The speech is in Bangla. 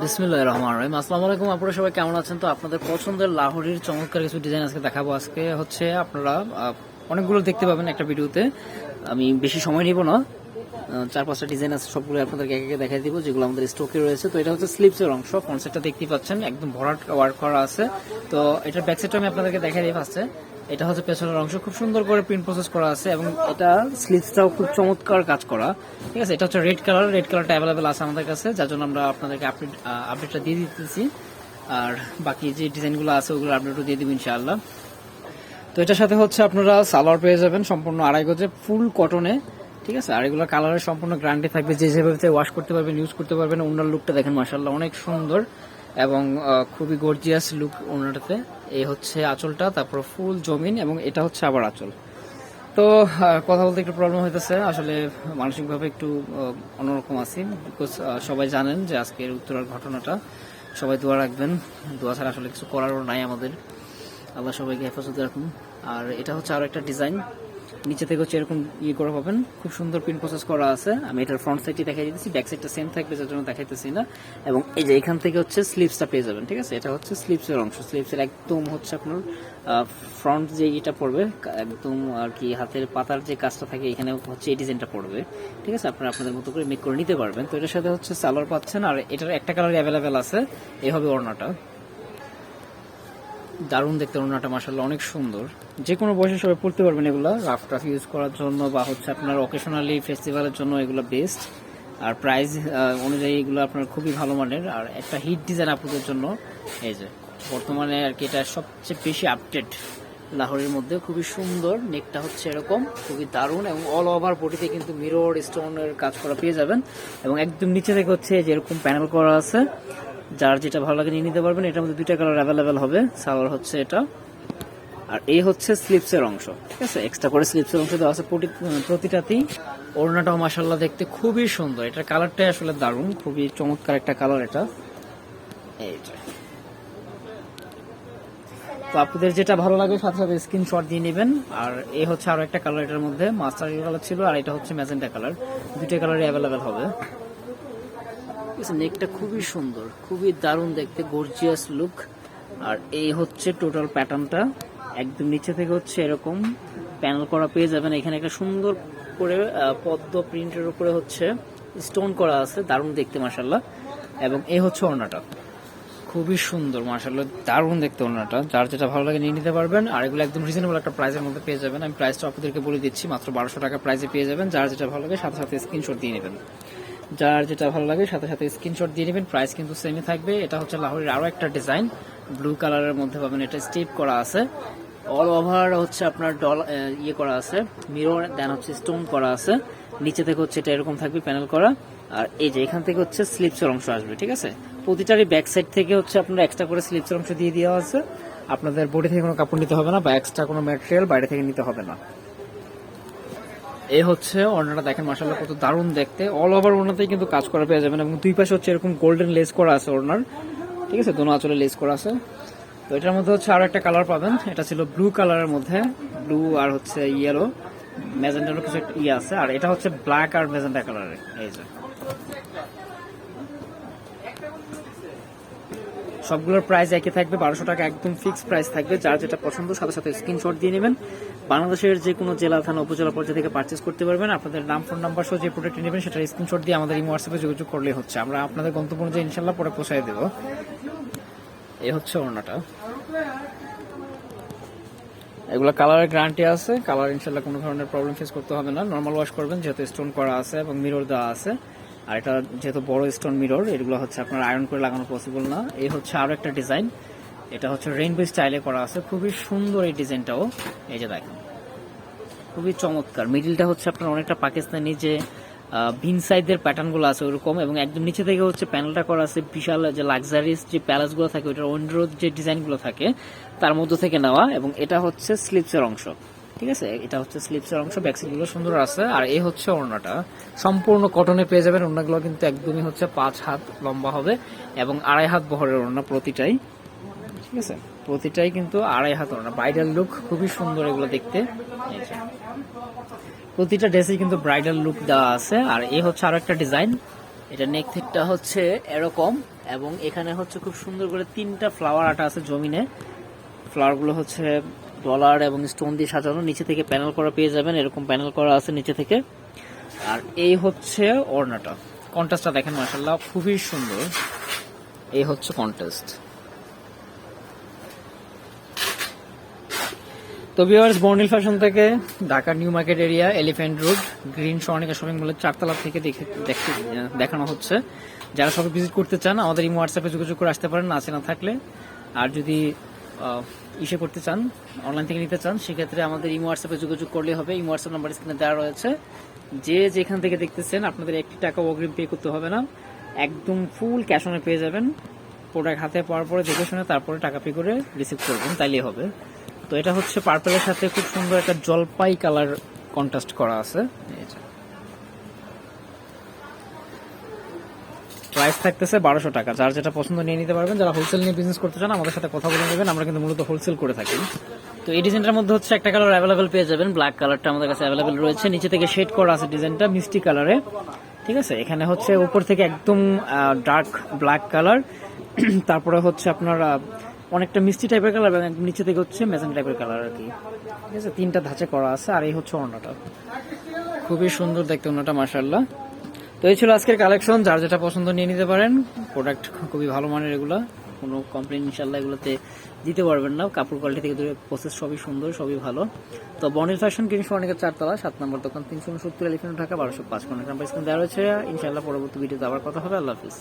বিসমিল্লাহ রহমান রহিম। আসসালামু আলাইকুম, আপনারা সবাই কেমন আছেন? তো আপনাদের পছন্দের লাহোরির চমৎকার কিছু ডিজাইন আজকে দেখাবো। আজকে হচ্ছে আপনারা অনেকগুলো দেখতে পাবেন একটা ভিডিওতে। আমি বেশি সময় নিব না। চার পাঁচটা ডিজাইন আছে, সবগুলো আপনাদেরকে একে একে দেখাই দিব, যেগুলো আমাদের স্টকে রয়েছে। তো এটা হচ্ছে স্লিপসের অংশ কনসেপ্টটা দেখতেই পাচ্ছেন, একদম ভরাট ওয়ার্ক করা আছে। তো এটার ব্যাক সাইডটা আমি আপনাদেরকে দেখাই দিই ফার্স্টে এটা হচ্ছে পেছনের অংশ। খুব সুন্দর করে প্রিন্ট প্রসেস করা আছে এবং এটা স্লিপসটাও খুব চমৎকার কাজ করা। ঠিক আছে? এটা হচ্ছে রেড কালার রেড কালারটা অ্যাভেলেবেল আছে আমাদের কাছে, যার জন্য আমরা আপনাদেরকে আপডেট আপডেটটা দিয়ে দিতেছি। আর বাকি যে ডিজাইনগুলো আছে ওগুলো আপডেটও দিয়ে দিব ইনশাআল্লাহ। তো এটার সাথে হচ্ছে আপনারা সালোয়ার পেয়ে যাবেন সম্পূর্ণ আড়াই গজে ফুল কটনে ঠিক আছে? আর এগুলো কালারের সম্পূর্ণ গ্যারান্টি থাকবে। যে যেভাবে ওয়াশ করতে পারবেন ইউজ করতে পারবেন, ওনার লুকটা দেখেন মাসাল্লাহ অনেক সুন্দর। এবং খুবই গর্জিয়াস লুক ওনারটাতে এই হচ্ছে আঁচলটা, তারপর ফুল জমিন এবং এটা হচ্ছে আবার আঁচল। তো কথা বলতে একটু প্রবলেম হইতেছে। আসলে মানসিকভাবে একটু অন্যরকম আছি বিকজ সবাই জানেন যে আজকের উত্তরার ঘটনাটা। সবাই দোয়া রাখবেন। দোয়া ছাড়া আসলে কিছু করারও নাই আমাদের। আল্লাহ সবাইকে হেফাজতে রাখুন। আর এটা হচ্ছে আরও একটা ডিজাইন নিচে থেকে হচ্ছে এরকম ইয়ে করা পাবেন। খুব সুন্দর প্রিন্ট প্রসেস করা আছে। আমি এটার ফ্রন্ট সাইডটি দেখাই দিতেছি ব্যাক সাইডটা সেম থাকবে যার জন্য দেখাইতেছি না। এবং এই যে এখান থেকে হচ্ছে স্লিপসটা পেয়ে যাবেন, ঠিক আছে? এটা হচ্ছে স্লিপসের অংশ। স্লিপসের একদম হচ্ছে আপনার ফ্রন্ট যে ইটা পড়বে একদম আর কি হাতের পাতার যে কাজটা থাকে, এখানে হচ্ছে এই ডিজাইনটা পড়বে, ঠিক আছে? আপনারা আপনাদের মতো করে মেক করে নিতে পারবেন। তো এটার সাথে হচ্ছে সালোয়ার পাচ্ছেন, আর এটার একটা কালার অ্যাভেলেবেল আছে এই হবে ওড়নাটা। দারুণ দেখতে ওড়নাটা মাসাল্লাহ অনেক সুন্দর। যে কোনো বয়সে সবাই পড়তে পারবেন এগুলো রাফ টাফ ইউজ করার জন্য বা হচ্ছে আপনার অকেশনালি ফেস্টিভ্যালের জন্য এগুলো বেস্ট আর প্রাইস অনুযায়ী এগুলো আপনার খুবই ভালো মানের। আর একটা হিট ডিজাইন আপনাদের জন্য, এই যে, বর্তমানে আর কি এটা সবচেয়ে বেশি আপডেট লাহোরের মধ্যে। খুবই সুন্দর নেকটা হচ্ছে এরকম, খুবই দারুণ এবং অল ওভার বডিতে কিন্তু মিরর স্টোনের কাজ করা পেয়ে যাবেন। এবং একদম নিচে থেকে হচ্ছে যেরকম প্যানেল করা আছে যার যেটা ভালো লাগে নিয়ে নিতে পারবেন, এটার মধ্যে দুইটা কালার অ্যাভেলেবেল হবে। সালোয়ার হচ্ছে এটা। আর এই হচ্ছে স্লিপসের অংশ। ঠিক আছে? এক্সট্রা করে স্লিপসের অংশ দেওয়া আছে প্রতি- প্রতিটাতেই। ওড়নাটাও মাসাল্লাহ দেখতে খুবই সুন্দর। এটার কালারটাই আসলে দারুণ। খুবই চমৎকার একটা কালার এটা। এই যে। তো আপনাদের যেটা ভালো লাগে সাথে সাথে স্ক্রিনশট দিয়ে নেবেন। আর এ হচ্ছে আরও একটা কালার এটার মধ্যে। মাস্টার কালার ছিল, আর এটা হচ্ছে ম্যাজেন্টা কালার দুইটা কালারই অ্যাভেলেবেল হবে। নেকটা খুবই সুন্দর, খুবই দারুণ দেখতে গর্জিয়াস লুক আর এই হচ্ছে টোটাল প্যাটার্নটা একদম নিচে থেকে হচ্ছে এরকম প্যানেল করা পেয়ে যাবেন। এখানে একটা সুন্দর করে পদ্ম প্রিন্টের উপরে হচ্ছে স্টোন করা আছে, দারুণ দেখতে মাসাল্লাহ এবং এই হচ্ছে ওড়নাটা। খুবই সুন্দর মার্শাল্লাহ দারুণ দেখতে ওনাটা যার যেটা ভালো লাগে নিয়ে নিতে পারবেন। আর এগুলো একদম রিজনেবল একটা প্রাইসের মধ্যে পেয়ে যাবেন। আমি প্রাইসটা আপনাদেরকে বলে দিচ্ছি, মাত্র বারোশো টাকা প্রাইসে পেয়ে যাবেন। যার যেটা ভালো লাগে, সাথে সাথে স্ক্রিনশট দিয়ে নেবেন। যার যেটা ভালো লাগে, সাথে সাথে স্ক্রিনশট দিয়ে নেবেন প্রাইস কিন্তু সেমই থাকবে। এটা হচ্ছে লাহোরের আরও একটা ডিজাইন ব্লু কালারের মধ্যে পাবেন, এটা স্টিপ করা আছে। অল ওভার হচ্ছে আপনার ডল ইয়ে করা আছে মিরর দেন হচ্ছে স্টোন করা আছে। নিচে থেকে হচ্ছে এটা এরকম থাকবে প্যানেল করা। আর এই যে এখান থেকে হচ্ছে স্লিপসের অংশ আসবে, ঠিক আছে? প্রতিটারই ব্যাক সাইড থেকে হচ্ছে আপনার এক্সট্রা করে স্লিপসের অংশ দিয়ে দেওয়া আছে। আপনাদের বডি থেকে কোনো কাপড় নিতে হবে না বা এক্সট্রা কোনো ম্যাটেরিয়াল বাইরে থেকে নিতে হবে না। এই হচ্ছে ওড়নাটা দেখেন মাসাল্লাহ কত দারুণ দেখতে। অল ওভার ওড়নাতেই কিন্তু কাজ করা পেয়ে যাবেন এবং দুই পাশে হচ্ছে এরকম গোল্ডেন লেস করা আছে ওড়নার। ঠিক আছে, দোনো আঁচলে লেস করা আছে। তো এটার মধ্যে হচ্ছে আরও একটা কালার পাবেন, এটা ছিল ব্লু কালারের মধ্যে ব্লু আর হচ্ছে ইয়েলো ম্যাজেন্টারও কিছু একটা ইয়ে আছে, আর এটা হচ্ছে ব্ল্যাক আর ম্যাজেন্টা কালারের এই যে। সবগুলোর প্রাইস একই থাকবে, বারোশো টাকা একদম ফিক্সড প্রাইস থাকবে। যার যেটা পছন্দ সাথে সাথে স্ক্রিনশট দিয়ে নেবেন। বাংলাদেশের যে কোনো জেলা, থানা, উপজেলা পর্যায়ে থেকে পারচেস করতে পারবেন। আপনাদের নাম ফোন নাম্বার সহ যে প্রোডাক্ট নেবেন, সেটা স্ক্রিনশট দিয়ে আমাদের এই হোয়াটসঅ্যাপে যোগাযোগ করলে হচ্ছে। আমরা আপনাদের গন্তব্য অনুযায়ী ইনশাল্লাহ পরে পৌঁছায় দেবো। এ হচ্ছে ওড়নাটা। এগুলো কালারের গ্যারান্টি আছে। কালার ইনশাল্লাহ কোনো ধরনের প্রবলেম ফেস করতে হবে না। নর্মাল ওয়াশ করবেন, যেহেতু স্টোন করা আছে এবং মিরর দেওয়া আছে। আর এটা যেহেতু বড় স্টোন মিরর এগুলো হচ্ছে আপনার আয়রন করে লাগানো পসিবল না। এই হচ্ছে আরও একটা ডিজাইন এটা হচ্ছে রেইনবো স্টাইলে করা আছে। খুবই সুন্দর এই ডিজাইনটাও এই যে দেখেন। খুবই চমৎকার। মিডিলটা হচ্ছে আপনার অনেকটা পাকিস্তানি যে ভিন সাইজের প্যাটার্নগুলো আছে ওরকম, এবং একদম নিচে থেকে হচ্ছে প্যানেলটা করা আছে বিশাল যে লাক্সারিস যে প্যালেসগুলো থাকে ওইটার উইন্ডোর যে ডিজাইনগুলো থাকে, তার মধ্যে থেকে নেওয়া, এবং এটা হচ্ছে স্লিপসের অংশ। ঠিক আছে? এটা হচ্ছে স্লিপসের অংশ ব্যাকসাইডগুলো সুন্দর আছে। আর এই হচ্ছে ওড়নাটা। সম্পূর্ণ কটনে পেয়ে যাবেন। ওড়নাগুলো কিন্তু একদমই হচ্ছে পাঁচ হাত লম্বা হবে এবং আড়াই হাত বহরের ওড়না প্রতিটাই। ঠিক আছে? প্রতিটাই কিন্তু আড়াই হাত ওড়না। ব্রাইডাল লুক খুবই সুন্দর এগুলো দেখতে। প্রতিটা ড্রেসে কিন্তু ব্রাইডাল লুক দেওয়া আছে। আর এই হচ্ছে আরও একটা ডিজাইন এটা নেক থিকটা হচ্ছে এরকম এবং এখানে হচ্ছে খুব সুন্দর করে তিনটা ফ্লাওয়ার আটা আছে জমিনে। ফ্লাওয়ারগুলো হচ্ছে ডলার এবং স্টোন দিয়ে সাজানো, নিচে থেকে প্যানেল করা পেয়ে যাবেন, এরকম প্যানেল করা আছে নিচে থেকে। আর এই হচ্ছে ওড়নাটা। কন্টাস্টটা দেখেন মাসাল্লাহ খুবই সুন্দর। এই হচ্ছে কন্টেস্ট তো ভিউয়ার্স বর্নিল ফ্যাশন থেকে Dhaka new market area, elephant road, green Swarnika shopping মলের চারতলা থেকে দেখে দেখানো হচ্ছে। যারা সবাই ভিজিট করতে চান, আমাদের এই হোয়াটসঅ্যাপে যোগাযোগ করে আসতে পারেন আছে না থাকলে। আর যদি ইসে করতে চান অনলাইন থেকে নিতে চান, সেক্ষেত্রে আমাদের এই হোয়াটসঅ্যাপে যোগাযোগ করলে হবে। এই হোয়াটসঅ্যাপ নাম্বার স্ক্রিনে দেওয়া রয়েছে। যে যেখান থেকে দেখতেছেন, আপনাদের একটি টাকা অগ্রিম পে করতে হবে না। একদম ফুল ক্যাশ অনে পেয়ে যাবেন। প্রোডাক্ট হাতে পাওয়ার পরে দেখে শুনে তারপরে টাকা পে করে রিসিভ করবেন, তাইলেই হবে। তো এটা হচ্ছে পার্পেলের সাথে খুব সুন্দর একটা জলপাই কালার কন্ট্রাস্ট করা আছে। প্রাইস থাকতেছে বারোশো টাকা। যার যেটা পছন্দ নিয়ে নিতে পারবেন, যারা হোলসেল নিয়ে বিজনেস করতে চান, আমাদের সাথে কথা বলে নেবেন, আমরা কিন্তু মূলত হোলসেল করে থাকি। তো এই ডিজাইনটার মধ্যে হচ্ছে একটা কালার অ্যাভেলেবেল পেয়ে যাবেন ব্ল্যাক কালারটা আমাদের কাছে অ্যাভেলেবেল রয়েছে। নিচে থেকে শেড করা আছে ডিজাইনটা মিষ্টি কালারে ঠিক আছে? এখানে হচ্ছে উপর থেকে একদম ডার্ক ব্ল্যাক কালার তারপরে হচ্ছে আপনার অনেকটা মিষ্টি টাইপের কালার এবং নিচে থেকে হচ্ছে মেজেন টাইপের কালার আর কি। ঠিক আছে? তিনটা ধাঁচে করা আছে, আর এই হচ্ছে অন্যটা খুবই সুন্দর দেখতে অন্যটা মার্শাল্লাহ তো এই ছিল আজকের কালেকশন, যার যেটা পছন্দ নিয়ে নিতে পারেন। প্রোডাক্ট খুবই ভালো মানের এগুলো। কোনো কমপ্লেন ইনশাল্লাহ এগুলোতে দিতে পারবেন না। কাপড় কোয়ালিটি থেকে দূরে প্রসেস সবই সুন্দর, সবই ভালো। তো বনিল ফ্যাশন কিনিস অনেকের চারতলা, সাত নম্বর দোকান, তিনশো উনসত্তর এলিফেন্ট ঢাকা, বারোশো পাঁচ পনেরো দেওয়া রয়েছে। ইনশাল্লাহ পরবর্তী ভিডিওতে আবার কথা হবে। আল্লাহ হাফিজ।